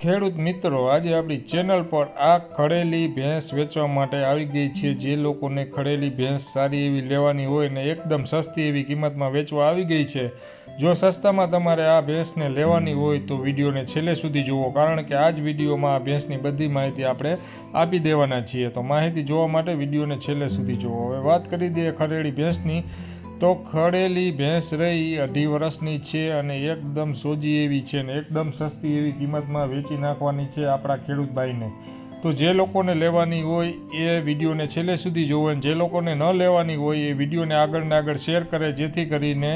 ખેડૂત મિત્રો, આજે આપણી ચેનલ પર આ ખડેલી ભેંસ વેચવા માટે આવી ગઈ છે. જે લોકોને ખડેલી ભેંસ સારી એવી લેવાની હોય ને એકદમ સસ્તી એવી કિંમતમાં વેચવા આવી ગઈ છે. જો સસ્તામાં તમારે આ ભેંસને લેવાની હોય તો વિડીયોને છેલ્લે સુધી જુઓ, કારણ કે આ જ વિડીયોમાં આ ભેંસની બધી માહિતી આપણે આપી દેવાના છીએ. તો માહિતી જોવા માટે વિડીયોને છેલ્લે સુધી જુઓ. હવે વાત કરી દઈએ ખડેલી ભેંસની. તો ખડેલી ભેંસ રહી, અઢી વર્ષની છે અને એકદમ સોજી એવી છે ને એકદમ સસ્તી એવી કિંમતમાં વેચી નાખવાની છે આપણા ખેડૂત ભાઈને. તો જે લોકોને લેવાની હોય એ વિડીયોને છેલ્લે સુધી જોવે જે લોકોને ન લેવાની હોય એ વિડીયોને આગળ ને આગળ શેર કરે, જેથી કરીને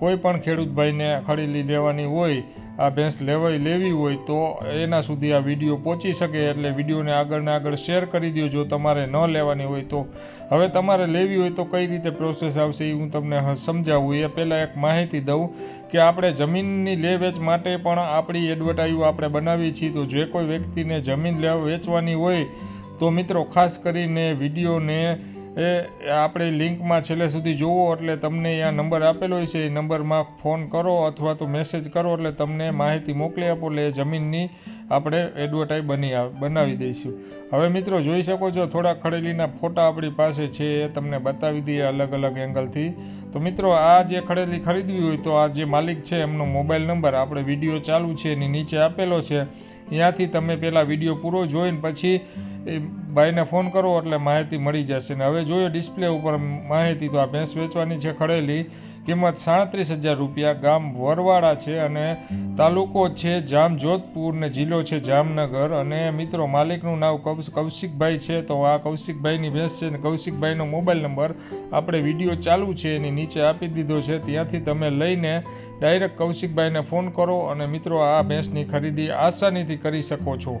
કોઈ પણ ખેડૂત ભાઈને ખડેલી લેવાની હોય, આ ભેંસ લેવાઈ લેવી હોય, તો એના સુધી આ વીડિયો પહોંચી શકે એટલે વિડીયોને આગળને આગળ શેર કરી દો જો તમારે ન લેવાની હોય તો. હવે તમારે લેવી હોય તો કઈ રીતે પ્રોસેસ આવશે એ હું તમને સમજાવું. એ પહેલાં એક માહિતી દઉં કે આપણે જમીનની લે વેચ માટે પણ આપણી એડવર્ટાઈઝ આપણે બનાવીએ છીએ. તો જે કોઈ વ્યક્તિને જમીન લેવા વેચવાની હોય, તો મિત્રો ખાસ કરીને વિડીયોને એ આપણે લિંકમાં છેલ્લે સુધી જુઓ એટલે તમને અહીંયા નંબર આપેલો હોય છે. એ નંબરમાં ફોન કરો અથવા તો મેસેજ કરો એટલે તમને માહિતી મોકલી આપો. એટલે એ જમીનની આપણે એડવર્ટાઈઝ બની બનાવી દઈશું. હવે મિત્રો જોઈ શકો છો થોડા ખડેલીના ફોટા આપણી પાસે છે. એ તમને બતાવી દઈએ અલગ અલગ એંગલથી. તો મિત્રો આ જે ખડેલી ખરીદવી હોય તો આ જે માલિક છે એમનો મોબાઈલ નંબર આપણે વીડિયો ચાલુ છે એની નીચે આપેલો છે. ત્યાંથી તમે પહેલાં વીડિયો પૂરો જોઈને પછી એ ભાઈને ફોન કરો એટલે માહિતી મળી જશે. ને હવે જોઈએ ડિસ્પ્લે ઉપર માહિતી તો આ ભેંસ વેચવાની છે ખડેલી. કિંમત સાડત્રીસ હજાર રૂપિયા. ગામ વરવાડા છે અને તાલુકો છે જામજોધપુર ને જિલ્લો છે જામનગર. અને મિત્રો, માલિકનું નામ કૌશ, કૌશિકભાઈ છે. તો આ કૌશિકભાઈની ભેંસ છે ને કૌશિકભાઈનો મોબાઈલ નંબર આપણે વીડિયો ચાલુ છે, એની નીચે આપી દીધો છે. ત્યાંથી તમે લઈને ડાયરેક્ટ કૌશિકભાઈને ફોન કરો અને મિત્રો, આ ભેંસની ખરીદી આસાનીથી કરી શકો છો.